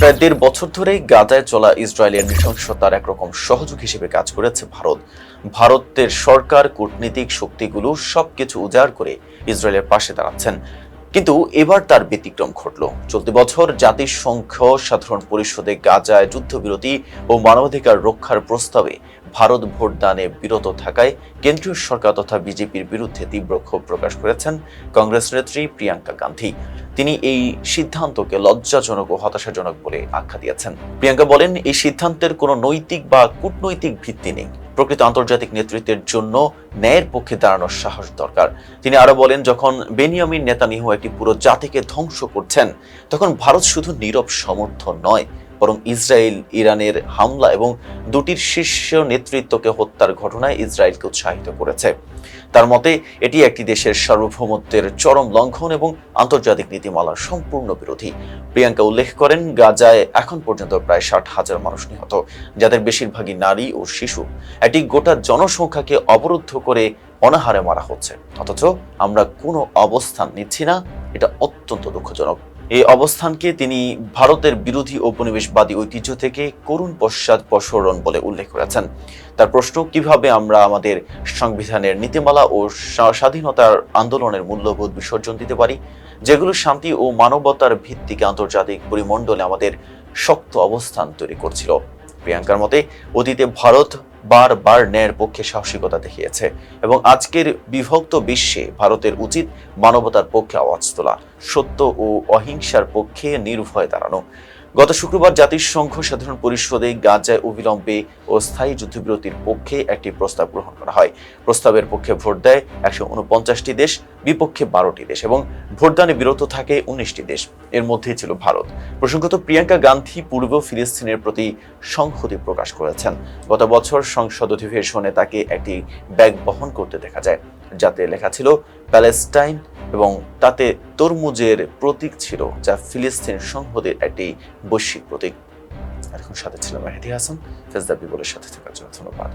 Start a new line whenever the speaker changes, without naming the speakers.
প্রায় দেড় বছর ধরেই গাজায় চলা ইসরায়েলের নৃশংসতার একরকম সহযোগ হিসেবে কাজ করেছে ভারত। ভারতের সরকার, কূটনীতিক শক্তিগুলো সবকিছু উজাড় করে ইসরায়েলের পাশে দাঁড়াচ্ছেন। কিন্তু এবার তার ব্যতিক্রম ঘটল। চলতি বছর জাতিসংঘ সাধারণ পরিষদে গাজায় যুদ্ধবিরতি ও মানবাধিকার রক্ষার প্রস্তাবে ভারত ভোটদানে বিরত থাকায় কেন্দ্রীয় সরকার তথা বিজেপির বিরুদ্ধে তীব্র ক্ষোভ প্রকাশ করেছেন কংগ্রেস নেত্রী প্রিয়াঙ্কা গান্ধী। তিনি এই সিদ্ধান্তকে লজ্জাজনক ও হতাশাজনক বলে আখ্যা দিয়েছেন। প্রিয়াঙ্কা বলেন, এই সিদ্ধান্তের কোনো নৈতিক বা কূটনৈতিক ভিত্তি নেই। প্রকৃত আন্তর্জাতিক নেতৃত্বের জন্য ন্যায়ের পক্ষে দাঁড়ানোর সাহস দরকার। তিনি আরও বলেন, যখন বেনিয়ামিন নিহ একটি পুরো জাতিকে ধ্বংস করছেন, তখন ভারত শুধু নীরব সমর্থন নয় বরং ইসরায়েল, ইরানের হামলা এবং দুটির শীর্ষ নেতৃত্বকে হত্যার ঘটনায় ইসরায়েলকে উৎসাহিত করেছে। তার মতে, এটি একটি দেশের সার্বভৌমত্বের চরম লঙ্ঘন এবং আন্তর্জাতিক নীতিমালার সম্পূর্ণ বিরোধী। প্রিয়াঙ্কা উল্লেখ করেন, গাজায় এখন পর্যন্ত প্রায় ষাট হাজার মানুষ নিহত, যাদের বেশিরভাগই নারী ও শিশু। এটি গোটা জনসংখ্যাকে অবরুদ্ধ করে অনাহারে মারা হচ্ছে। অথচ আমরা কোনো অবস্থান নিচ্ছি না, এটা অত্যন্ত দুঃখজনক। এই অবস্থানকে তিনি ভারতের বিরোধী ঔপনিবেশবাদী ঐতিহ্য থেকে করুণ পশ্চাৎ প্রসরণ বলে উল্লেখ করেছেন। তার প্রশ্ন, কীভাবে আমরা আমাদের সংবিধানের নীতিমালা ও স্বাধীনতার আন্দোলনের মূল্যবোধ বিসর্জন দিতে পারি, যেগুলো শান্তি ও মানবতার ভিত্তিকে আন্তর্জাতিক পরিমণ্ডলে আমাদের শক্ত অবস্থান তৈরি করছিল? প্রিয়াঙ্কার মতে, অতীতে ভারত বারবার ন্যায়ের পক্ষে সাহসিকতা দেখিয়েছে এবং আজকের বিভক্ত বিশ্বে ভারতের উচিত মানবতার পক্ষে আওয়াজ তোলা, সত্য ও অহিংসার পক্ষে নির্ভয়ে দাঁড়ানো। গত শুক্রবার জাতিসংঘ সাধারণ পরিষদে গাজায় অবিলম্বে ও স্থায়ী যুদ্ধবিরতির পক্ষে একটি প্রস্তাব গ্রহণ করা হয়। প্রস্তাবের পক্ষে ভোট দেয় একশো উনপঞ্চাশটি দেশ, বিপক্ষে বারোটি দেশ এবং ভোটদানে বিরত থাকে উনিশটি দেশ। এর মধ্যেই ছিল ভারত। প্রসঙ্গত, প্রিয়াঙ্কা গান্ধী পূর্ব ফিলিস্তিনের প্রতি সংহতি প্রকাশ করেছেন। গত বছর সংসদ অধিবেশনে তাকে একটি ব্যাগ বহন করতে দেখা যায়, যাতে লেখা ছিল প্যালেস্টাইন এবং তাতে তরমুজের প্রতীক ছিল, যা ফিলিস্তিন সংহদের একটি বৈশ্বিক প্রতীক। এখন সাথে ছিল মেহেদি হাসান ফেজদা বিবলের সাথে থাকার জন্য ধন্যবাদ।